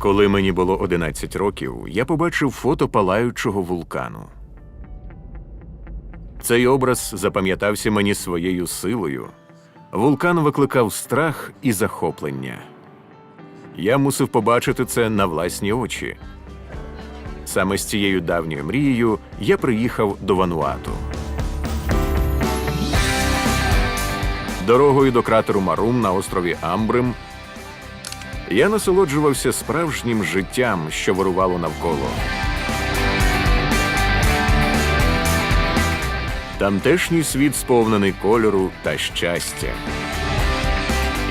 Коли мені було 11 років, я побачив фото палаючого вулкану. Цей образ запам'ятався мені своєю силою. Вулкан викликав страх і захоплення. Я мусив побачити це на власні очі. Саме з цією давньою мрією я приїхав до Вануату. Дорогою до кратеру Марум на острові Амбрим я насолоджувався справжнім життям, що вирувало навколо. Тамтешній світ сповнений кольору та щастя,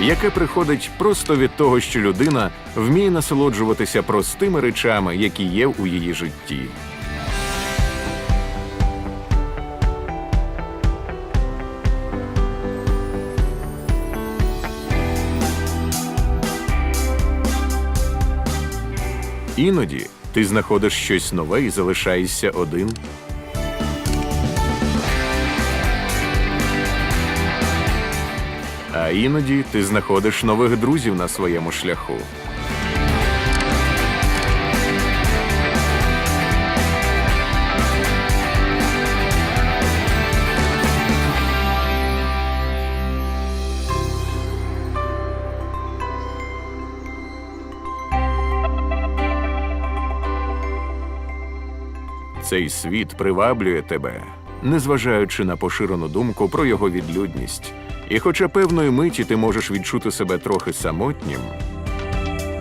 яке приходить просто від того, що людина вміє насолоджуватися простими речами, які є у її житті. Іноді ти знаходиш щось нове і залишаєшся один. А іноді ти знаходиш нових друзів на своєму шляху. Цей світ приваблює тебе, незважаючи на поширену думку про його відлюдність. І хоча певної миті ти можеш відчути себе трохи самотнім,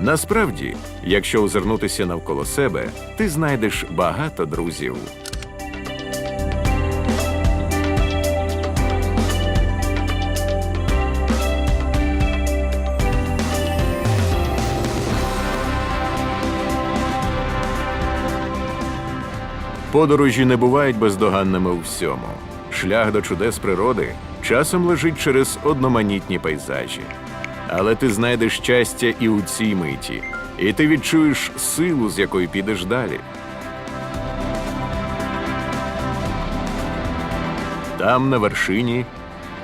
насправді, якщо озирнутися навколо себе, ти знайдеш багато друзів. Подорожі не бувають бездоганними у всьому. Шлях до чудес природи часом лежить через одноманітні пейзажі. Але ти знайдеш щастя і у цій миті, і ти відчуєш силу, з якою підеш далі. Там, на вершині,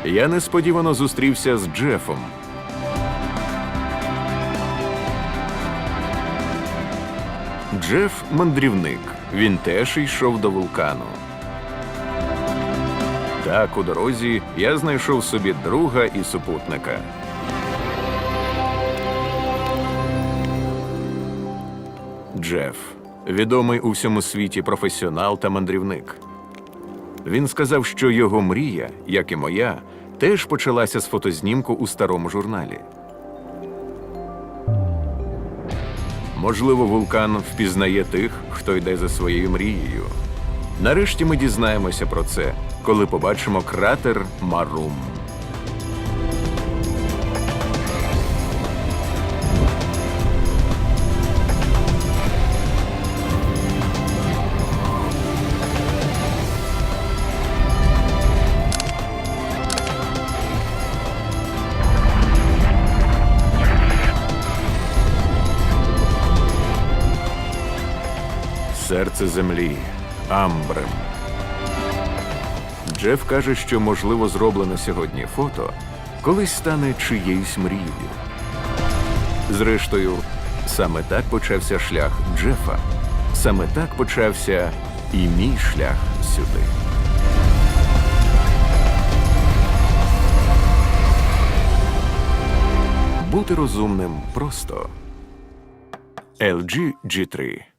я несподівано зустрівся з Джефом. Джеф мандрівник. Він теж йшов до вулкану. Так, у дорозі я знайшов собі друга і супутника. Джеф відомий у всьому світі професіонал та мандрівник. Він сказав, що його мрія, як і моя, теж почалася з фотознімку у старому журналі. Можливо, вулкан впізнає тих, хто йде за своєю мрією. Нарешті ми дізнаємося про це, коли побачимо кратер Марум. Серце землі Амбрем. Джеф каже, що можливо зроблене сьогодні фото колись стане чиєюсь мрією. Зрештою, саме так почався шлях Джефа. Саме так почався і мій шлях сюди. Бути розумним просто. LG G3